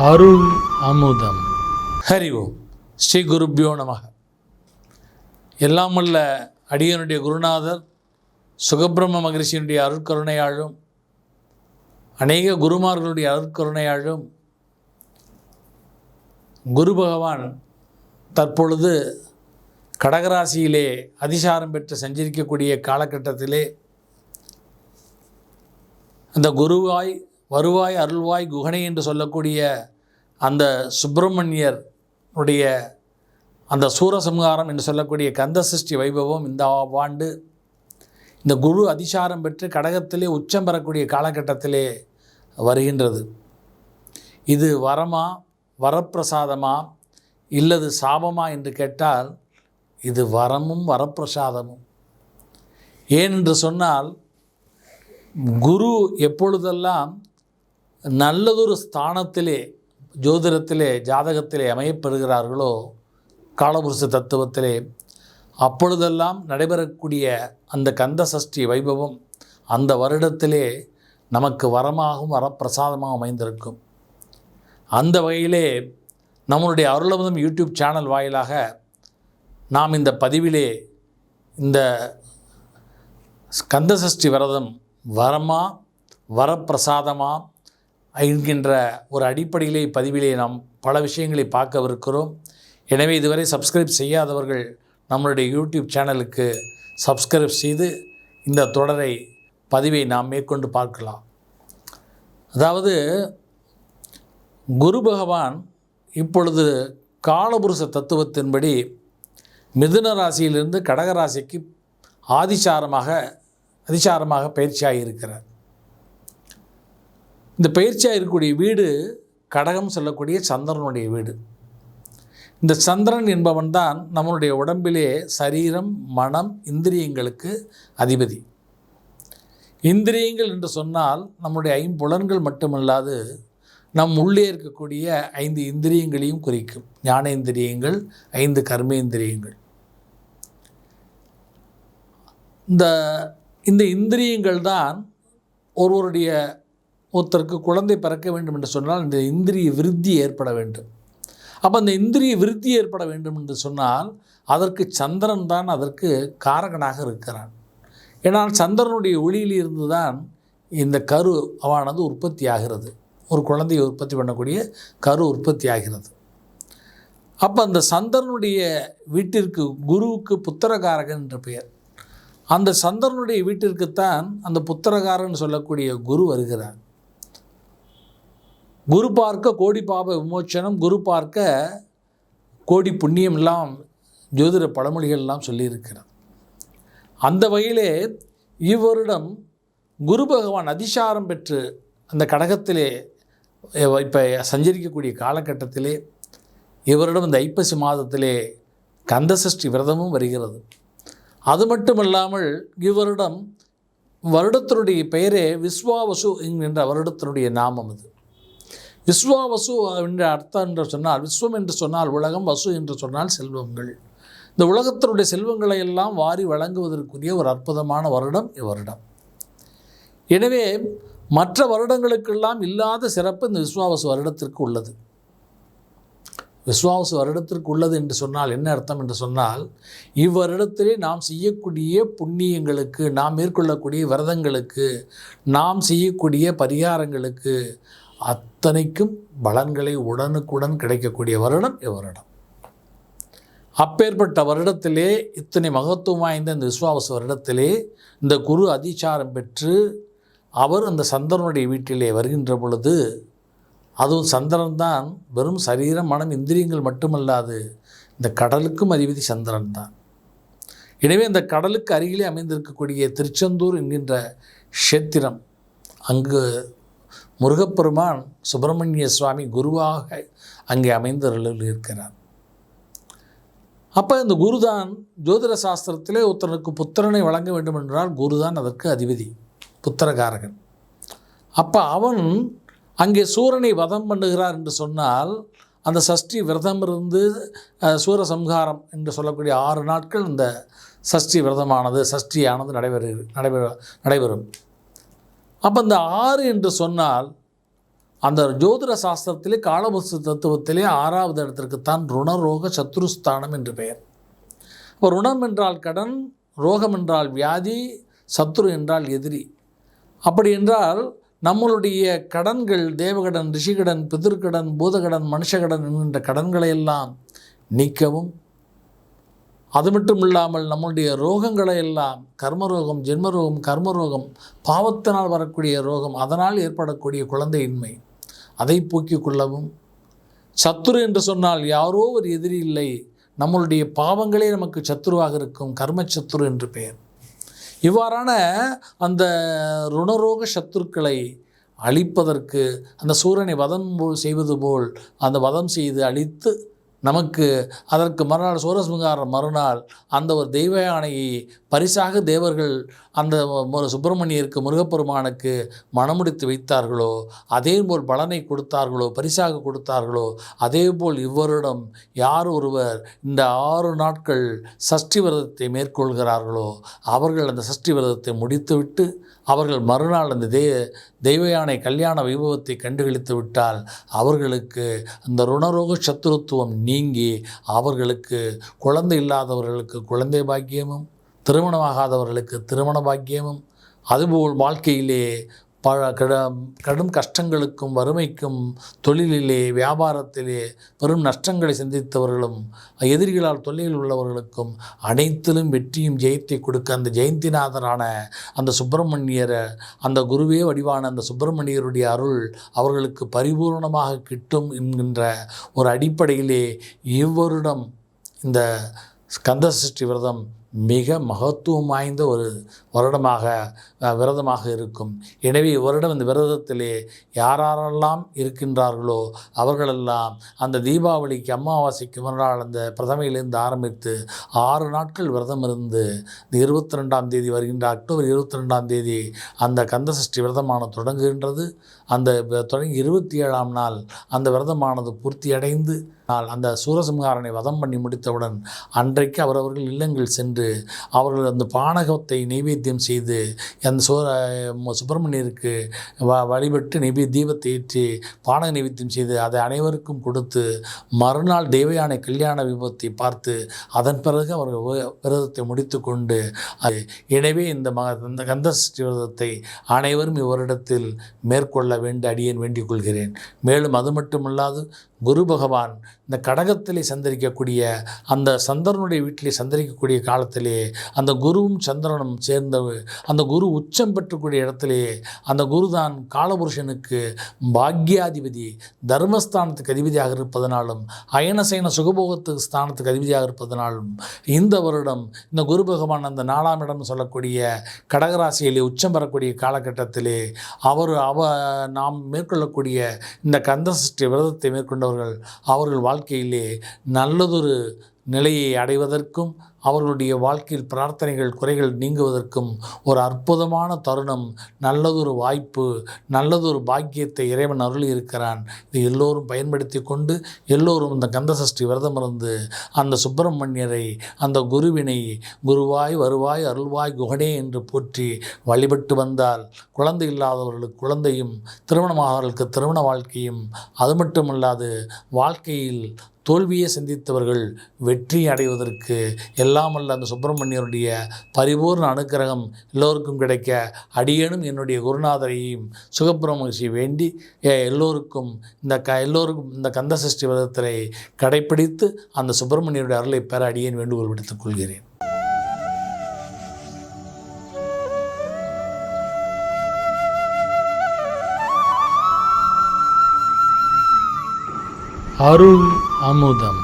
அருள் அமுதம். ஹரி ஓம். ஸ்ரீ குருப்பியோ நமக. எல்லாம் அடியனுடைய குருநாதர் சுகபிரம்ம மகரிஷியினுடைய அருட்கருணையாழும் அநேக குருமார்களுடைய அருட்கருணையாழும் குரு பகவான் தற்பொழுது கடகராசியிலே அதிசாரம் பெற்று சஞ்சரிக்கக்கூடிய காலகட்டத்திலே அந்த குருவாய் வருவாய் அருள்வாய் குகனை என்று சொல்லக்கூடிய அந்த சுப்பிரமணியர் உடைய அந்த சூரசம்ஹாரம் என்று சொல்லக்கூடிய கந்த சிருஷ்டி வைபவம் இந்த ஆண்டு. இந்த குரு அதிசாரம் பெற்று கடகத்திலே உச்சம் பெறக்கூடிய காலகட்டத்திலே வருகின்றது. இது வரமா வரப்பிரசாதமா இல்லது சாபமா என்று கேட்டால் இது வரமும் வரப்பிரசாதமும். ஏனென்று சொன்னால் குரு எப்பொழுதெல்லாம் நல்லதொரு ஸ்தானத்திலே ஜோதிடத்திலே ஜாதகத்திலே அமையப்பெறுகிறார்களோ காலபுருஷ தத்துவத்திலே அப்பொழுதெல்லாம் நடைபெறக்கூடிய அந்த கந்த சஷ்டி வைபவம் அந்த வருடத்திலே நமக்கு வரமாகவும் வரப்பிரசாதமாகவும் அமைந்திருக்கும். அந்த வகையிலே நம்மளுடைய அருளமுதம் யூடியூப் சேனல் வாயிலாக நாம் இந்த பதிவிலே இந்த கந்தசஷ்டி விரதம் வரமா வரப்பிரசாதமாக என்கின்ற ஒரு அடிப்படையிலே பதிவிலே நாம் பல விஷயங்களை பார்க்கவிருக்கிறோம். எனவே இதுவரை சப்ஸ்கிரைப் செய்யாதவர்கள் நம்மளுடைய யூடியூப் சேனலுக்கு சப்ஸ்கிரைப் செய்து இந்த தொடரை பதிவை நாம் மேற்கொண்டு பார்க்கலாம். அதாவது குரு பகவான் இப்பொழுது காலபுருஷ தத்துவத்தின்படி மிதுன ராசியிலிருந்து கடக ராசிக்கு ஆதிசாரமாக அதிசாரமாக பயிற்சியாக இருக்கிறார் இந்த பயிற்சியாக இருக்கக்கூடிய வீடு கடகம் சொல்லக்கூடிய சந்திரனுடைய வீடு. இந்த சந்திரன் என்பவன் தான் நம்மளுடைய உடம்பிலே சரீரம் மனம் இந்திரியங்களுக்கு அதிபதி. இந்திரியங்கள் என்று சொன்னால் நம்முடைய ஐம்புலன்கள் மட்டுமல்லாது நம் உள்ளே இருக்கக்கூடிய ஐந்து இந்திரியங்களையும் குறிக்கும். ஞானேந்திரியங்கள் ஐந்து கர்மேந்திரியங்கள். இந்த இந்த இந்திரியங்கள் தான் ஒருவருடைய ஒருத்தருக்கு குழந்தை பிறக்க வேண்டும் என்று சொன்னால் இந்த இந்திரிய விருத்தி ஏற்பட வேண்டும். அப்போ அந்த இந்திரிய விருத்தி ஏற்பட வேண்டும் என்று சொன்னால் அதற்கு சந்திரன் தான் அதற்கு காரகனாக இருக்கிறான். ஏன்னால் சந்திரனுடைய ஒளியில் இருந்து தான் இந்த கரு அவானது உற்பத்தி ஆகிறது. ஒரு குழந்தையை உற்பத்தி பண்ணக்கூடிய கரு உற்பத்தி ஆகிறது. அப்போ அந்த சந்திரனுடைய வீட்டிற்கு குருவுக்கு புத்திரகாரகன் என்ற பெயர். அந்த சந்திரனுடைய வீட்டிற்குத்தான் அந்த புத்திரகாரன் சொல்லக்கூடிய குரு வருகிறார். குரு பார்க்க கோடி பாப விமோச்சனம் குரு பார்க்க கோடி புண்ணியம் எல்லாம் ஜோதிட பழமொழிகள்லாம் சொல்லியிருக்கிறார். அந்த வகையிலே இவரிடம் குரு பகவான் அதிசாரம் பெற்று அந்த கடகத்திலே இப்போ சஞ்சரிக்கக்கூடிய காலகட்டத்திலே இவரிடம் இந்த ஐப்பசி மாதத்திலே கந்தசஷ்டி விரதமும் வருகிறது. அது மட்டுமல்லாமல் இவரிடம் வருடத்தினுடைய பெயரே விஸ்வாவசு என்கின்ற வருடத்தினுடைய நாமம் அது. விஸ்வா வசு என்ற அர்த்தம் என்று சொன்னால் விஸ்வம் என்று சொன்னால் உலகம் வசு என்று சொன்னால் செல்வங்கள். இந்த உலகத்தினுடைய செல்வங்களை எல்லாம் வாரி வழங்குவதற்குரிய ஒரு அற்புதமான வருடம் இவ்வருடம். எனவே மற்ற வருடங்களுக்கெல்லாம் இல்லாத சிறப்பு இந்த விஸ்வாவசு வருடத்திற்கு உள்ளது. விஸ்வாவசு வருடத்திற்கு உள்ளது என்று சொன்னால் என்ன அர்த்தம் என்று சொன்னால் இவ்வருடத்திலே நாம் செய்யக்கூடிய புண்ணியங்களுக்கு நாம் மேற்கொள்ளக்கூடிய விரதங்களுக்கு நாம் செய்யக்கூடிய பரிகாரங்களுக்கு அத்தனைக்கும் பலன்களை உடனுக்குடன் கிடைக்கக்கூடிய வருடம் இவ்வருடம் அப்பேற்பட்ட வருடத்திலே இத்தனை மகத்துவம் வாய்ந்த இந்த விஸ்வாவச வருடத்திலே இந்த குரு அதிச்சாரம் பெற்று அவர் அந்த சந்திரனுடைய வீட்டிலே வருகின்ற பொழுது அதுவும் சந்திரன்தான் வெறும் சரீரம் மனம் இந்திரியங்கள் மட்டுமல்லாது இந்த கடலுக்கும் அதிபதி சந்திரன் தான் எனவே இந்த கடலுக்கு அருகிலே அமைந்திருக்கக்கூடிய திருச்செந்தூர் என்கின்ற க்ஷேத்திரம் அங்கு முருகப்பெருமான் சுப்பிரமணிய சுவாமி குருவாக அங்கே அமைந்த இருக்கிறார். அப்போ இந்த குருதான் ஜோதிட சாஸ்திரத்திலே ஒருத்தனுக்கு புத்திரனை வழங்க வேண்டும் என்றால் குருதான் அதற்கு அதிபதி புத்திரகாரகன். அப்போ அவன் அங்கே சூரனை வதம் பண்ணுகிறார் என்று சொன்னால் அந்த சஷ்டி விரதம் இருந்து சூரசம்ஹாரம் என்று சொல்லக்கூடிய ஆறு நாட்கள் இந்த சஷ்டி விரதமானது சஷ்டியானது நடைபெறு நடைபெற நடைபெறும். அப்போ இந்த ஆறு என்று சொன்னால் அந்த ஜோதிட சாஸ்திரத்திலே காலவஸ்து தத்துவத்திலே ஆறாவது இடத்திற்குத்தான் ருணரோக சத்ருஸ்தானம் என்று பெயர். இப்போ ருணம் என்றால் கடன் ரோகம் என்றால் வியாதி சத்ரு என்றால் எதிரி. அப்படி என்றால் நம்மளுடைய கடன்கள் தேவகடன் ரிஷிகடன் பிதிர்கடன் பூதகடன் மனுஷகடன் என்கின்ற கடன்களை எல்லாம் நீக்கவும் அது மட்டும் இல்லாமல் நம்முடைய ரோகங்களை எல்லாம் கர்மரோகம் ஜென்மரோகம் கர்மரோகம் பாவத்தினால் வரக்கூடிய ரோகம் அதனால் ஏற்படக்கூடிய குழந்தையின்மை. அதை போக்கிக் கொள்ளவும். சத்துரு என்று சொன்னால் யாரோ ஒரு எதிரி இல்லை. நம்மளுடைய பாவங்களே நமக்கு சத்துருவாக இருக்கும். கர்ம சத்துரு என்று பெயர். இவ்வாறான அந்த ருணரோக சத்துருக்களை அழிப்பதற்கு அந்த சூரனை வதம் போல் செய்வது போல் அந்த வதம் செய்து அழித்து நமக்கு அதற்கு மறுநாள் சூரசம்ஹார மறுநாள் அந்த ஒரு தெய்வ யானையை பரிசாக தேவர்கள் அந்த மு- சுப்பிரமணியருக்கு முருகப்பெருமானுக்கு மணமுடித்து வைத்தார்களோ அதே போல் பலனை கொடுத்தார்களோ பரிசாக கொடுத்தார்களோ அதே போல் இவ்வருடம் யார் ஒருவர் இந்த ஆறு நாட்கள் சஷ்டி விரதத்தை மேற்கொள்கிறார்களோ அவர்கள் அந்த சஷ்டி விரதத்தை முடித்துவிட்டு அவர்கள் மறுநாள் அந்த தெய்வ தெய்வயானை கல்யாண வைபவத்தை கண்டுகளித்து விட்டால் அவர்களுக்கு அந்த ருணரோக சத்துருத்துவம் நீங்கி அவர்களுக்கு குழந்தை இல்லாதவர்களுக்கு குழந்தை பாக்கியமும் திருமணமாகாதவர்களுக்கு திருமண பாக்கியமும் அதுபோல் வாழ்க்கையிலே பழ கடும் கடும் கஷ்டங்களுக்கும் வறுமைக்கும் தொழிலிலே வியாபாரத்திலே பெரும் நஷ்டங்களை சந்தித்தவர்களும் எதிரிகளால் தொல்லையில் உள்ளவர்களுக்கும் அனைத்திலும் வெற்றியும் ஜெயத்தை கொடுக்க அந்த ஜெயந்திநாதரான அந்த சுப்பிரமணியரை அந்த குருவே வடிவான அந்த சுப்பிரமணியருடைய அருள் அவர்களுக்கு பரிபூர்ணமாக கிட்டும் என்கின்ற ஒரு அடிப்படையிலே இவ்வருடம் இந்த ஸ்கந்த சஷ்டி விரதம் மிக மகத்துவம் வாய்ந்த ஒரு வருடமாக விரதமாக இருக்கும். எனவே இவ்வருடம் இந்த விரதத்திலே யாரெல்லாம் இருக்கின்றார்களோ அவர்களெல்லாம் அந்த தீபாவளிக்கு அமாவாசைக்கு மறுநாள் அந்த பிரதமையிலிருந்து ஆரம்பித்து ஆறு நாட்கள் விரதம் இருந்து இந்த இருபத்தி ரெண்டாம் தேதி வருகின்ற அக்டோபர் இருபத்தி ரெண்டாம் தேதி அந்த கந்த சஷ்டி விரதமானது தொடங்குகின்றது. அந்த தொடங்கி இருபத்தி ஏழாம் நாள் அந்த விரதமானது பூர்த்தியடைந்து நாள் அந்த சூரசம்ஹாரனை வதம் பண்ணி முடித்தவுடன் அன்றைக்கு அவரவர்கள் இல்லங்கள் சென்று அவர்கள் அந்த பானகத்தை நைவேத்தியம் செய்து அந்த சோ சுப்பிரமணியருக்கு வ வழிபட்டு நெய்வே தீபத்தை ஏற்றி பானக நைவேத்தியம் செய்து அதை அனைவருக்கும் கொடுத்து மறுநாள் தேவயானை கல்யாண விபத்தை பார்த்து அதன் பிறகு அவர்கள் வி- விரதத்தை முடித்து கொண்டு அது- எனவே இந்த ம இந்த கந்தசஷ்டி விரதத்தை அனைவரும் இவரிடத்தில் மேற்கொள்ள வேண்டி அடியேன் வேண்டிக் கொள்கிறேன். மேலும் அது மட்டுமல்லாது குரு பகவான் இந்த கடகத்திலே சந்தரிக்கக்கூடிய அந்த சந்திரனுடைய வீட்டிலே சந்தரிக்கக்கூடிய காலத்திலே அந்த குருவும் சந்திரனும் சேர்ந்த அந்த குரு உச்சம் பெற்றக்கூடிய இடத்திலே அந்த குருதான் காலபுருஷனுக்கு பாக்யாதிபதி தர்மஸ்தானத்துக்கு அதிபதியாக இருப்பதனாலும் அயனசைன சுகபோகத்துக்கு ஸ்தானத்துக்கு அதிபதியாக இருப்பதனாலும் இந்த வருடம் இந்த குரு பகவான் அந்த நாலாம் இடம் சொல்லக்கூடிய கடகராசியிலே உச்சம் பெறக்கூடிய காலகட்டத்திலே அவர் அவ நாம் மேற்கொள்ளக்கூடிய இந்த கந்தசஷ்டி விரதத்தை மேற்கொண்ட மேற்கொண்டவர்கள் அவர்கள் வாழ்க்கையிலே நல்லதொரு நிலையை அடைவதற்கும் அவர்களுடைய வாழ்க்கையில் பிரார்த்தனைகள் குறைகள் நீங்குவதற்கும் ஒரு அற்புதமான தருணம் நல்லதொரு வாய்ப்பு நல்லதொரு பாக்கியத்தை இறைவன் அருளி இருக்கிறான் இது எல்லோரும் பயன்படுத்தி கொண்டு எல்லோரும் இந்த கந்தசஷ்டி விரதம் இருந்து அந்த சுப்பிரமணியரை அந்த குருவினை குருவாய் வருவாய் அருள்வாய் குகனே என்று போற்றி வழிபட்டு வந்தால் குழந்தை இல்லாதவர்களுக்கு குழந்தையும் திருமணமாகவர்களுக்கு திருமண வாழ்க்கையும் அது மட்டுமல்லாது வாழ்க்கையில் தோல்வியை சந்தித்தவர்கள் வெற்றி அடைவதற்கு எல்லாம் அல்ல அந்த சுப்பிரமணியருடைய பரிபூர்ண அனுக்கிரகம் எல்லோருக்கும் கிடைக்க அடியேனும் என்னுடைய குருநாதரையும் சுகப்பிரமகிஷி வேண்டி எல்லோருக்கும் இந்த க எல்லோருக்கும் இந்த கந்தசஷ்டி விரதத்தை கடைப்பிடித்து அந்த சுப்பிரமணியருடைய அருளை பெற அடியேன் வேண்டுகோள் விடுத்துக் கொள்கிறேன். அருள் அமுதம்